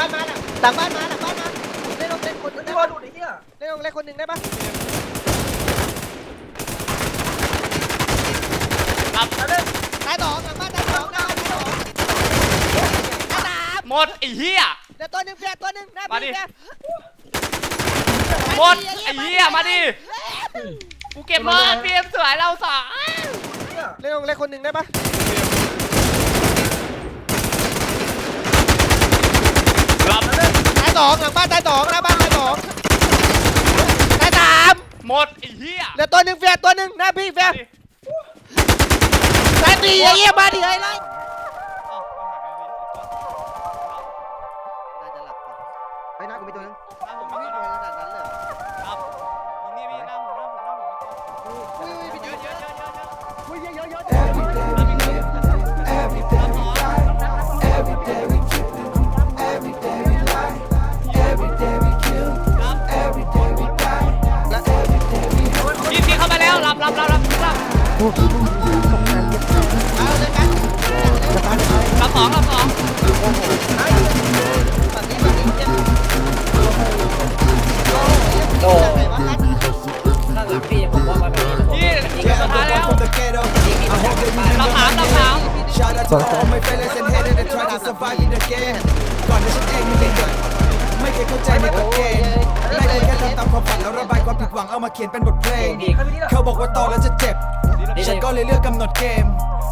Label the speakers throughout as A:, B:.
A: บ้านมาหลังบ้านมาหลังบ้านมาเล่นลงเล่นคนหนึง
B: ที่
A: ได้
B: ว่า
A: ปะ
B: ดูดไอ้เหี้ย
A: เล่นลงเล่นคนหนึงได้ปะ
C: รับ
B: เอาเล่น
A: ตายสองหลังบ้านตายสองหน้าบ้านตายสองตายสาม
C: หมดไอ้เหี้ย
A: เดี๋ยวตัวหนึงเฟียตัวหนึงหน้า
C: มาดิ
A: พี่เฟีย
C: หมดไอ้เหี้ยมาดิกูเก็บหมดพีเอ็มสวยเราสอง
B: เหี้ย
A: เล่นลงเล่นคนหนึงได้ปะ
C: รับ
A: ตาย สองหลังบ้านตายสองหน้าบ้านตายสองตายสาม
C: หมดไอ้เหี้ย
A: เดี๋ยวตัวหนึงเฟียตัวหนึงหน้าพี่เฟีย
C: ดิ
A: ตายสี่ไอ้เหี้ยมาดิไอ้ไร
C: เอ้าเอาหายไปดิ
A: น่าจะหลับก่อน
B: ไปหน้ากูมีตัวนึง
C: หน้าผม
A: ไม่
C: ไม่
A: มี
C: มี
A: ขนาดนั้นเลยเหรอ
C: ครับนี่นี่หน้าผมหน้าผมหน้าผม
A: อุ้ยอุ้ยพี่
C: เย
A: เย
C: อะ
A: อะ
C: เย
A: เย
C: อะ
A: อะ
C: เยอะเยอะเยอะ
A: อุ้ยเยอะ
C: รับ
A: เตา
D: มความฝันแล้วระบายความผิดหวังเอามาเขียนเป็นบทเพลง เขาบอกว่าโตแล้วจะเจ็บ ฉันก็เลยเลือกกำหนดเกม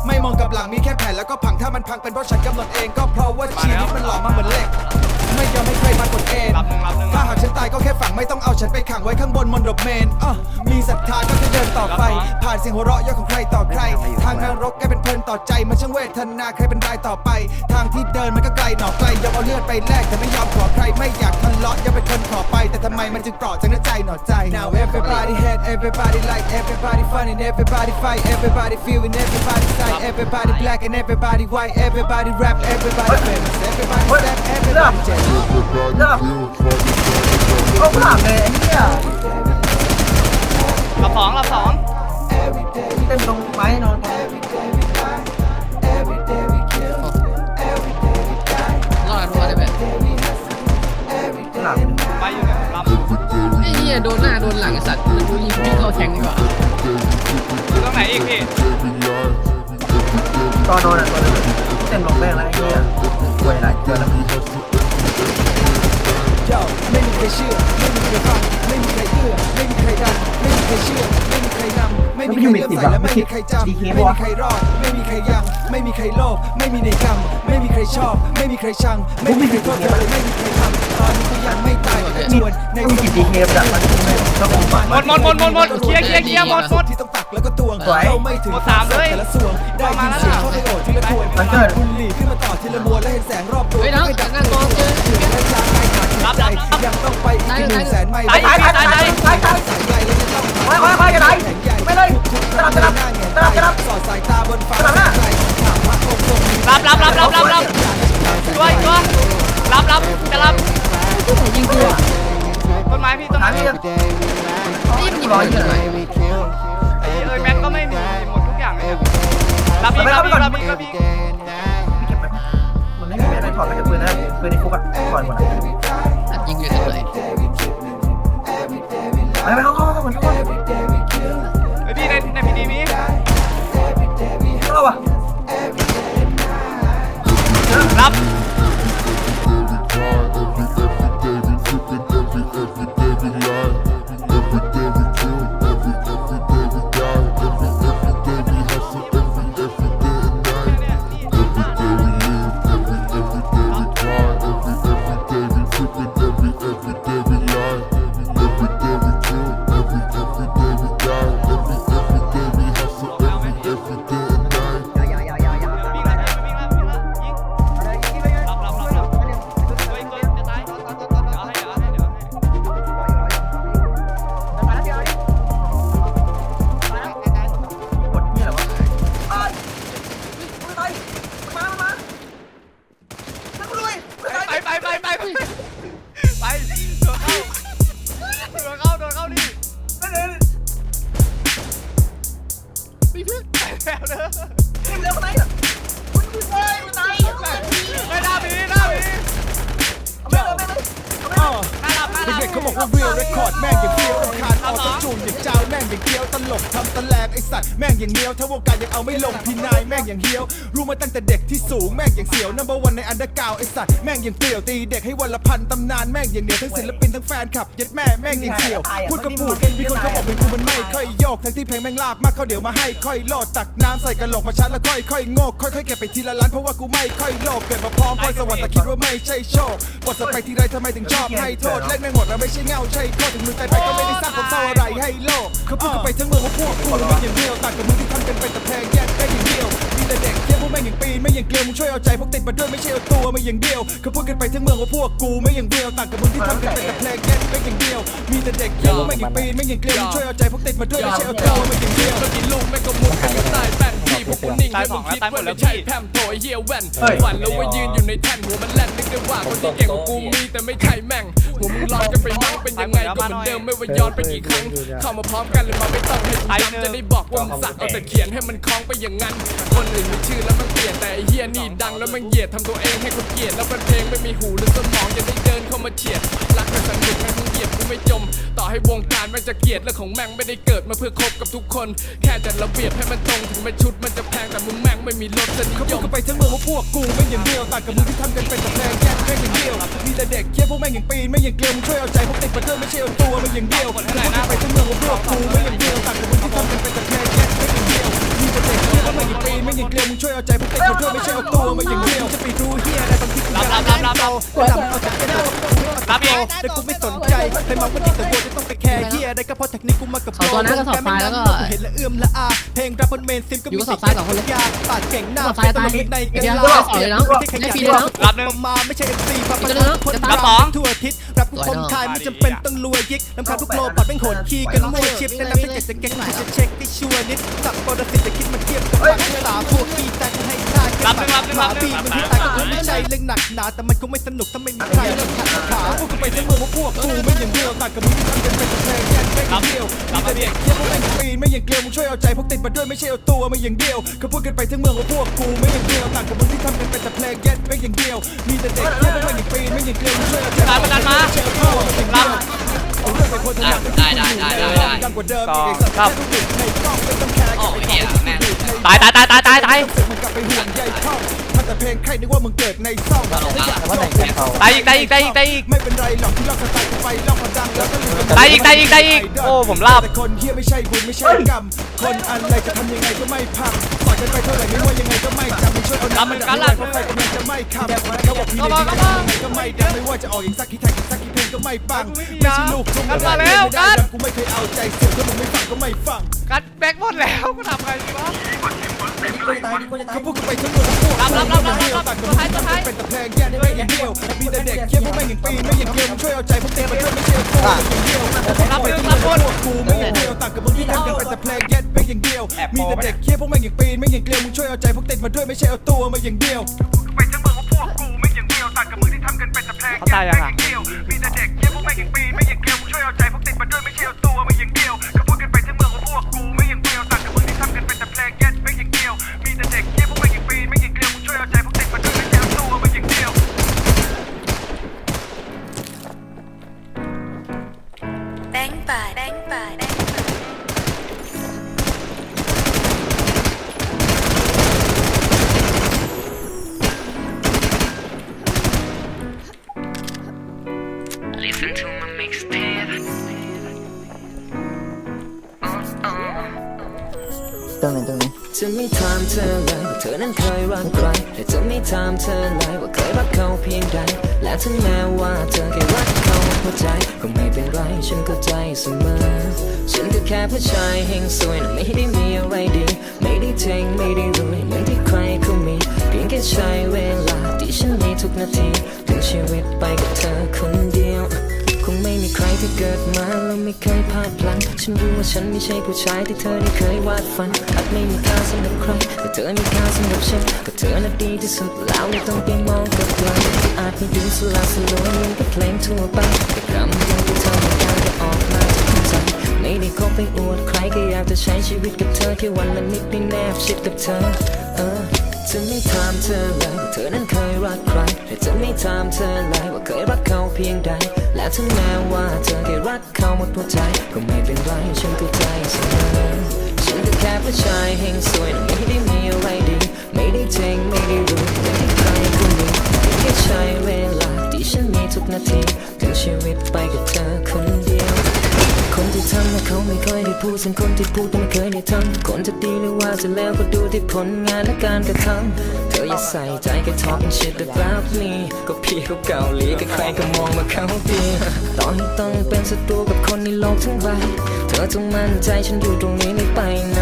D: ไม่มองกับหลังมีแค่แผนแล้วก็พังถ้ามันพังเป็นเพราะฉันกำหนดเองก็เพราะว่าชีวิตมันหลอกมาเหมือนเหล็ก ไม่ยอมให้ใครมากดเอง
C: รับหนึ่งรับหนึ่ง
D: ถ้าหากฉันตายก็แค่ฝังไม่ต้องเอาฉันไปขังไว้ข้างบนมนดบเมนอะมีศรัทธาก็จะเดินต่อไป ผ่านเสียงหัวเราะเยอะของใครต่อใคร ทางนรกแกเป็นเพลิน ต่อใจมันช่างเวทนาใครเป็นรายต่อไป ทางที่เดินมันก็ไกลหนอไกลยอมเอาเลือดไปแลกแต่ไม่ยอมขอใครไม่อยากทะเลาะยังเป็นคนขอไป แต่ทำไมมันจึงเปราะจากน้ำใจหนอใจ Now everybody hate everybody like everybody fun and everybody fight everybody feeling everybody side everybody black and everybody white everybody rap everybody famous everybody step everybody jam
B: เลิกเอาผ่านเลยไอ้เหี้ย
C: รับ
B: ไห
C: นอี
E: ก
C: พี่
B: ตอนนอนอะตัวนึงเต็มลงแม่งแล้วไอ้เหี้ยป่วยหลายเดือนแล้ว
D: Yo ไม่มีใครเชื่อ ไม่มีใครฟัง ไม่มีใครเอื้อไม่มีใครดันไม่มีใครเชื่อไม่มีใครนำ ไม่มีใครเลื่อมใสและไม่มีใครจำไม่มีใครรอด ไม่มีใครยัง ไม่มีใครโลภไม่มีในกรรม ไม่มีใครชอบ ไม่มีใครชัง ไม่มีใครโทษเธอเลยไม่มีใครทำตอนนี้ก็ยังไม่ตายแต่จวนใน
B: ต้องกี่ดีเคมจากมันไม่ต้องผมฝัน
C: หมดหมดหมดหมดหมดเคลียร์เคลียร์เคลียร์หมดหมด
D: ที่ต้องตักแล้วก็ตวง
B: สวย
D: เข้าไม่ถึง
C: หมดสามเลย
D: แต่ละส่วงได้ยินเสียงเข้าไปโอดทีละทวน
B: มันเกิด
D: บุหรี่ขึ้นมาต่อทีละมวลและเห็นแสงรอบตัว
E: เฮ้ยน้อง
D: ไม่ดับ
E: นั่งกองเจอ
D: และยาใกล้ขาดใจยังต้องไปอีกหนึ่งแสนไมล์
C: ตาย
B: ตายตายตายตายตายตาย
D: สายใหญ่แล้วยังต้อง
B: ค่อย คอร์ด
C: แม่งอ
E: ย่า
C: งเดียว
B: รำ
D: คาญออโต้จูนอย่างเจ้า อย่างเดียวตลกทำตะแลงไอสัตว์แม่งอย่างเดียวถ้าวงการยังเอาไม่ลงพี่นายแม่งอย่างเดียว รู้มาตั้งแต่เด็กที่สูงแม่งอย่างเสียว number one ในอันเดอร์กาวไอสัตว์แม่งอย่างเปลี่ยวตีเด็กให้วันละพันตำนานแม่งอย่างเดียวทั้งศิลปินทั้งแฟนคลับเย็ดแม่แม่งอย่างเสียวพูดก็พูดมีคนเขาบอกเป็นกูมันไม่ค่อยโยกทั้งที่เพลงแม่งลาบมากเขาเดี๋ยวมาให้ค่อยโลดตักน้ำใส่กระโหลกมาชัดแล้วค่อยค่อยๆโงกค่อยค่อยๆเก็บไปทีละล้านเพราะว่ากูไม่ค่อยโลภเกิดมาพร้อมพรสวรรค์แต่คิดว่าไม่ใช่โชคบทสไปทีไรทำไมถึงชอบให้โทษเล่นไม่หมดแล้วไม่ใช่เงาใช่โทษถึงมึงตายไปก็ไม่ได้สร้างความเศร้าอะไรให้โลกเขาพูดกันไปทั้งเมืองว่าพวกกูไม่อย่างเดียวต่างกับมึงที่ทำกันเป็นแต่เพลงแยกได้อย่างเดียวมีแต่เด็กเที่ยวพวกแม่งอย่างปีนไม่อย่างเกลียวมึงช่วยเอาใจพวกติดมาด้วยไม่ใช่เอาตัวไม่อย่างเดียวเขาพูดกันไปทั้งเมืองว่าพวกกูไม่อย่างเดียวต่างกับมึงที่ทำกันเป็นแต่เพลงแยกได้อย่างเดียวมีแต่เด็กเที่ยวพวกแม่งอย่างปีนไม่อย่างเกลียวมึงช่วยเอาใจพวกติดมาด้วยไม่ใช่เอาตัวไม่อย่างเดียว
E: กินลูกแม่งก็มุกกันอยู่ใต้แป้นพี่พวกกูนิ่ง
C: ตาย
E: ให้มึ
C: ง
E: คิดว่า
C: แล้ว
E: ไม่ใช่แพมโถเฮียแว่นฝันแล้วว่ายืนอยู่ในแท่นหัวมันแล่นนึกได้ว่าคนที่เก่งกว่ากูมีแต่ไม่ใช่แม่ง หัวมึงลอยกันไปมั่งเป็นยังไงก็เหมือนเดิมไม่ว่าย้อนไปกี่ครั้ง เข้ามาพร้อมกันเลยมาไม่ต้องให้กูจำจะได้บอกว่ามึงสักเอาแต่เขียนให้มันคล้องไปอย่างนั้น คนอื่นมีชื่อแล้วมันเปลี่ยนแต่ไอ้เฮียนี่ดังแล้วมันเหยียดทำตัวเองให้คนเกลียดแล้วเป็นเพลงไม่มีหูหรือสมองจะได้เดินเข้ามาเฉียดรักกันสนุกให้มึงเหยียบกูไม่จม ต่อให้วงการมันจะเกลียดเรื่องของแม่งไม่ได้เกิดมาเพื่อคบกับทุกคน แค่จัดระเบียบให้มันตรงถึงแม้ชุดมันจะแพงแต่มึงแม่งไม่มีรสนิ
D: เขา
E: ย
D: พูด
E: ม
D: กันไปทั้งเมืองว่าพวกกูไม่อย่างเดียวต่างกับมึงที่ทำกันเป็นแต่เพลงแยกแค่อย่างเดียวมีแต่เด็กเที่ยวพวกแม่งอย่างปีนไม่อย่างเกลียวมึงช่วยเอาใจพวกติดมาด้วยไม่ใช่เอาตัวไม่อย่างเดียวเขาพูดกันไปทั้งเมืองว่าพวกกูไม่อย่างเดียวต่างกับมึงที่ทำกันเป็นแต่เพลงแยกแค่อย่างเดียวมีแต่เด็กเที่ยวพวกแม่งอย่างปีน ไม่อย่างเกลียวมึงช่วยเอาใจพวกเติดมาด้วยไม่ใช่เอาตัวม่อย่างเดียวจะไปดูเฮียอะไรบางทีกูอยาก
C: รับรับรับรับ
D: ก็ดำเอาแต่เป็นตัว
C: รับอีก
D: แต่กูไม่สนใจใครมาก็ดีแต่วัวจะต้องไปแคร์เฮียได้ก็เพราะเทคนิคกูมากับ
E: เขาตัวนั้นก็สอบไฟแล้วก็
D: เห็นละเอื้อมละอาเพลงรับบนเมนซิมก็มี
E: ก็สอบซ้ายสองคนเลย
D: ยาปากเก่งหน้า
E: สอบซ้ายตาย
D: ในกัน
E: เดี๋ยว
D: ลา
E: สอบสองเลยเนอะได้ฟรีเลยเน
C: รับหนึ่ง
D: มาไม่ใช่ MC พับ
E: อีกตัวหนึ่งเนอะ
D: คน
C: รับสอง
D: ทั่วทิศรับทุกคมคายไม่จำเป็นต้องรวยยิกลำคาทุกโลปัดเป็นโหดขี้กันมั่วชิปแต่แล้วถ้าเกิดจะเก่งจะเช็คให้ชัวร์นิดสับปรสิตจะคิดมาเทียบกับปากตาพวกขี้แต่กูให้ค่า
C: รับหนึ่งรับหนึ่ง
D: ห
C: รั
D: มา
C: บ
D: ปีมันที่ตายก็คงไม่ใช่เรื่องหนักหนาแต่มันคงไม่สนุกถ้าไม่มีใครเลิกขัดขาพวกกูไปทั้งเมืองว่าพวกกูไม่อย่างเดียวต่างกับมึงที่ทำกันเป็นเพลงแยกแค่อย่างเดียว
C: รับมาพี่
D: เที่ยวพวกแม่งปีนไม่อย่างเกลียวมึงช่วยเอาใจพวกติดมาด้วยไม่ใช่เอาตัวม่อย่างเดียวเขาพูดกันไปทั้งเมืองว่าพวกกูไม่อย่างเดียวต่างกับมึงที่ทำกันเป็นแต่เพลงแยกไม่อย่างเดียวมีแต่เด็กเที่ยวพวกแม่งอย่างปีนไม่อย่างเกลียวมึงช่วยเอาใจ
C: ตามมาดันมา
D: ไม่ใช่เอาตัวไม่อย่างเดียวไปโพสต์ทาง
F: ได้ได้ได้ได้ได้
D: กว่าเดิม
C: อี
D: กไอ้สัตว์
C: ครับ
D: แค่ลูกบิดในกล้องไม่ต้องแคร์กับไอ้
F: โอ้ยแม่ง
C: ตายตายตายตายตายตาย
D: เสือกมึงกลับไปห่วงใยเข้าถ้าแต่เพลงใครนึกว่ามึงเกิดในซ่องถ้าอยากโชคดี
C: ตายอีกตายอีกตายอีกตายอีก
D: ไม่เป็นไรหรอกที่ลอกสไตล์กูไปลอกมาดังแล้วก็ลืมกัน
C: ตายอีกตายอีกตายอีกโอ้ผมลาบ
D: แต่คนเฮียไม่ใช่บุญไม่ใช่กรรมคนอะไรจะทำยังไงก็ไม่พังสอนกันไปเท่าไหร่ไม่ว่ายังไงก็ไม่จำไม่ช่วยเอาน้ำมาดับเพราะไฟกำลังจะไหม้คำเขาบอกพี่ในที่ไหนยังไงก็ไม่ดังไม่ว่าจะออกอีกสักกี่แท็กอีกสักกี่เพลงก็ไม่ปังไม่ใช่ลูกทุ่ง
C: กันมาแล้ว
D: ไม่ได้
C: กัน
D: ดังกูไม่เคยเอาใจเสือกถ้ามึงไม่ฟังก็ไม่ฟัง
C: กัดแบกหมดแล้วกูทำไงดีวะ
B: กูจะตายกูจะตาย
D: เขาพูดกันไปทั้งหมดพวก
C: รับรับรับรับรับ
D: ต่างกันไม่ทำเป็นแต่เพลงแยกไม่อย่างเดียวมีแต่เด็กเคี้ยวพวกแม่งอย่างปีนไม่อย่างเดียวช่วยเอาใจพวกเต็มมาด้วยไม่ใช่เอาตัวอย่างเดียว
C: รับหนึ่งรับหมด
D: พวกกูไม่อย่างเดียวต่างกับมึงที่ทำกันเป็นแต่เพลงแยกไม่อย่างเดียวมีแต่เด็กเคี้ยวพวกแม่งอย่างปีนไม่อย่างเกลียวมึงช่วยเอาใจพวกติดมาด้วยไม่ใช่เอาตัวมาอย่างเดียวไปทั้งเมืองว่าพวกกูไม่อย่างเดียวต่างกับมึงที่ทำกันเป็นแต่เพลง
C: เขาตายยัง
D: เดียวมีแต่เด็กเคี้ยวพวกแม่งย่างปีนไม่อย่างเกลียวมึงช่วยเอาใจพวกติดมาด้วยไม่ใช่เอาตัวมาอย่างเดียว
F: Listen to my mixtape
B: ตรงไหนตรงไหน
G: จะไม่ถามเธอเลยว่าเธอนั้นเคยรักใครแต่จะไม่ถามเธอเลยว่าเคยรักเขาเพียงใด และถึงแม้ว่าเธอแค่รักเขาหัวใจก็ไม่เป็นไรฉันเข้าใจเสมอ ฉันก็แค่ผู้ชายเฮงสวยนะไม่ได้มีอะไรดี ไม่ได้เจ๋งไม่ได้รวยเหมือนที่ใครเขามี เพียงแค่ใช้เวลาที่ฉันมีทุกนาทีถึงชีวิตไป ดมาแล้วไม่เคยพลาดพลั้งฉันรู้ว่าฉันไม่ใช่ผู้ชายที่เธอได้เคยวาดฝันอาจไม่มีค่าสำหรับใครแต่เธอมีค่าสำหรับฉันก็เธอน่ะดีที่สุดแล้วไม่ต้องไปมองกับใครอาจไม่ดูสลัดสลวยเหมือนกับเพลงทั่วไปแต่คำเดียวที่เธอต้องการจะออกมาจากใจไม่ได้ขอไปอวดใครก็อยากจะใช้ชีวิตกับเธอแค่วันละนิดได้แนบชิดกับเธอเออ จะไม่ถามเธอเลยว่าเธอนั้นเคยรักใครและจะไม่ถามเธอเลยว่าเคยรักเขาเพียงใด และถึงแม้ว่าเธอเคยรักเขาหมดหัวใจก็ไม่เป็นไรฉันเข้าใจเสมอฉันก็แค่ผู้ชายแห่งสวยนะไม่ได้มีอะไรดี ไม่ได้เจ๋งไม่ได้รู้ไม่ได้ใครคนนี้แค่ใช้เวลาที่ฉันมีทุกนาทีถึงชีวิตไปกับเธอคนำและเขาไม่เคยได้พูดส่วนคนที่พูดแต่ไม่เคยได้ทำคนจะดีหรือว่าจะแล้วก็ดูที่ผลงานและการกระทำเธออย่าใส่ใจแค่ talking shit about me ก็พี่เขาเกาหลีก็ใครก็มองมาเขาดีต่อให้ต้องเป็นศัตรูกับคนในโลกทั้งใบเธอจงมั่นใจฉันอยู่ตรงนี้ไม่ไปไหน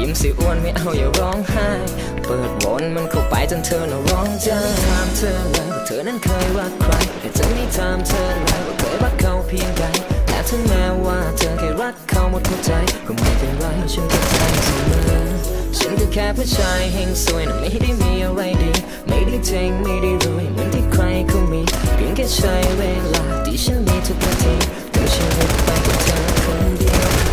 G: ยิ้มสิอ้วนไม่เอาอย่าร้องไห้เปิดวนมันเข้าไปจนเธอน่ะร้องใจถามเธอเลยว่าเธอนั้นเคยรักใครแต่จะไม่ถามเธอเลยว่าเคยรักเขาเพียงใดและถึงแม้ว่ักเข้าหมดหัวใจก็ไม่เป็นไรฉันก็ใจเสมอฉันก็แค่ผู้ชายแห่งสวยนะไม่ได้มีอะไรดี ไม่ได้เจ๋งไม่ได้รวยเหมือนที่ใครเขามีเพียงแค่ใช้เวลาที่ฉันมีทุกนาทีทั้งชีวิตไปกับเธอคนเดียว